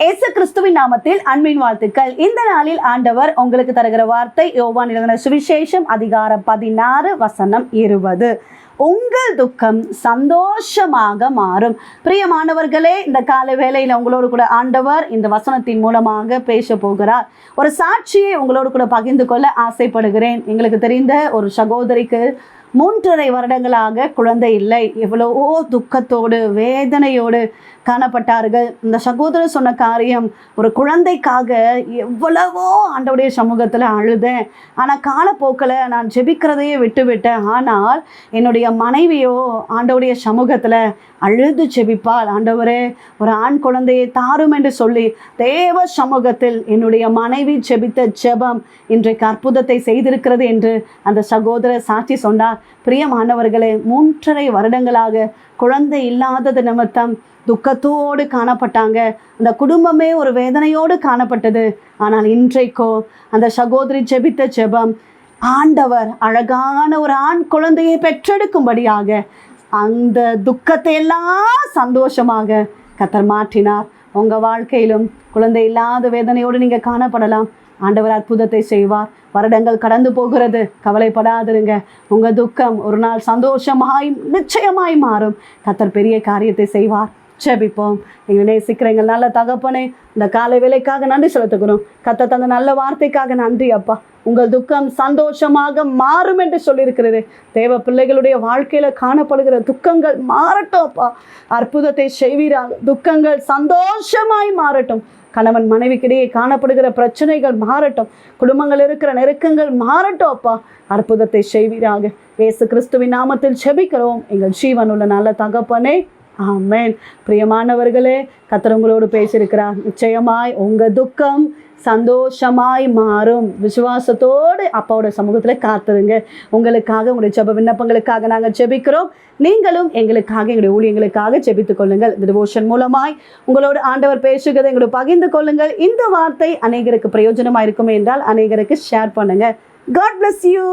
இயேசு கிறிஸ்துவின் நாமத்தில் அன்பின் வாழ்த்துக்கள். இந்த நாளில் ஆண்டவர் உங்களுக்கு தருகிற வார்த்தை யோவான் எழுதின சுவிசேஷம் அதிகாரம் பதினாறு வசனம் இருபது. உங்கள் துக்கம் சந்தோஷமாக மாறும். பிரியமானவர்களே இந்த கால வேலையில் உங்களோடு கூட ஆண்டவர் இந்த வசனத்தின் மூலமாக பேச போகிறார். ஒரு சாட்சியை உங்களோடு கூட பகிர்ந்து கொள்ள ஆசைப்படுகிறேன். எங்களுக்கு தெரிந்த ஒரு சகோதரிக்கு மூன்றரை வருடங்களாக குழந்தை இல்லை. எவ்வளவோ துக்கத்தோடு வேதனையோடு காணப்பட்டார்கள். இந்த சகோதரர் சொன்ன காரியம் ஒரு குழந்தைக்காக எவ்வளவோ ஆண்டவுடைய சமூகத்தில் அழுதேன். ஆனால் காலப்போக்கில் நான் ஜெபிக்கிறதையே விட்டுவிட்டேன். ஆனால் என்னுடைய மனைவியோ ஆண்டவுடைய சமூகத்தில் அழுது ஜெபிப்பாள் ஆண்டவரே ஒரு ஆண் குழந்தையை தாரும் என்று சொல்லி தேவ சமூகத்தில் என்னுடைய மனைவி ஜெபித்த ஜெபம் இன்றைக்கு அற்புதத்தை செய்திருக்கிறது என்று அந்த சகோதரர் சாட்சி சொன்னார். பிரியமானவர்களே மூன்றரை வருடங்களாக குழந்தை இல்லாதது நிமித்தம் துக்கத்தோடு காணப்பட்டாங்க. அந்த குடும்பமே ஒரு வேதனையோடு காணப்பட்டது. ஆனால் இன்றைக்கோ அந்த சகோதரி ஜெபித்த ஜெபம் ஆண்டவர் அழகான ஒரு ஆண் குழந்தையை பெற்றெடுக்கும்படியாக அந்த துக்கத்தை எல்லாம் சந்தோஷமாக கத்தர் மாற்றினார். உங்கள் வாழ்க்கையிலும் குழந்தை இல்லாத வேதனையோடு நீங்கள் காணப்படலாம். ஆண்டவர் அற்புதத்தை செய்வார். வருடங்கள் கடந்து போகிறது. கவலைப்படாதிருங்க. உங்கள் துக்கம் ஒரு நாள் சந்தோஷமாய் நிச்சயமாய் மாறும். கத்தர் பெரிய காரியத்தை செய்வார். ஜெபிப்போம். எங்கள் நேசிக்கிற எங்கள் நல்ல தகப்பனே இந்த காலை வேலைக்காக நன்றி செலுத்துக்கிறோம் கத்த தந்த நல்ல வார்த்தைக்காக நன்றி அப்பா. உங்கள் துக்கம் சந்தோஷமாக மாறும் என்று சொல்லியிருக்கிறது. தேவ பிள்ளைகளுடைய வாழ்க்கையில் காணப்படுகிற துக்கங்கள் மாறட்டும் அப்பா. அற்புதத்தை செய்வீராக. துக்கங்கள் சந்தோஷமாய் மாறட்டும். கணவன் மனைவிக்கிடையே காணப்படுகிற பிரச்சனைகள் மாறட்டும். குடும்பங்கள் இருக்கிற நெருக்கங்கள் மாறட்டும் அப்பா. அற்புதத்தை செய்வீராக. இயேசு கிறிஸ்துவின் நாமத்தில் செபிக்கிறோம் எங்கள் ஜீவனுள்ள நல்ல தகப்பனே ஆமேன். பிரியமானவர்களே கத்திரவங்களோடு பேசியிருக்கிறார். நிச்சயமாய் உங்கள் துக்கம் சந்தோஷமாய் மாறும். விசுவாசத்தோடு அப்பாவோட சமூகத்தில் காத்துருங்க. உங்களுக்காக உங்களுடைய ஜெப விண்ணப்பங்களுக்காக நாங்கள் ஜெபிக்கிறோம். நீங்களும் எங்களுக்காக எங்களுடைய ஊழியங்களுக்காக ஜெபித்துக் கொள்ளுங்கள். இந்த டிவோஷன் மூலமாய் உங்களோடு ஆண்டவர் பேசுகிறதை எங்களோட பகிர்ந்து கொள்ளுங்கள். இந்த வார்த்தை அநேகருக்கு பிரயோஜனமாக இருக்குமே என்றால் அநேகருக்கு ஷேர் பண்ணுங்கள் காட் பிளஸ் யூ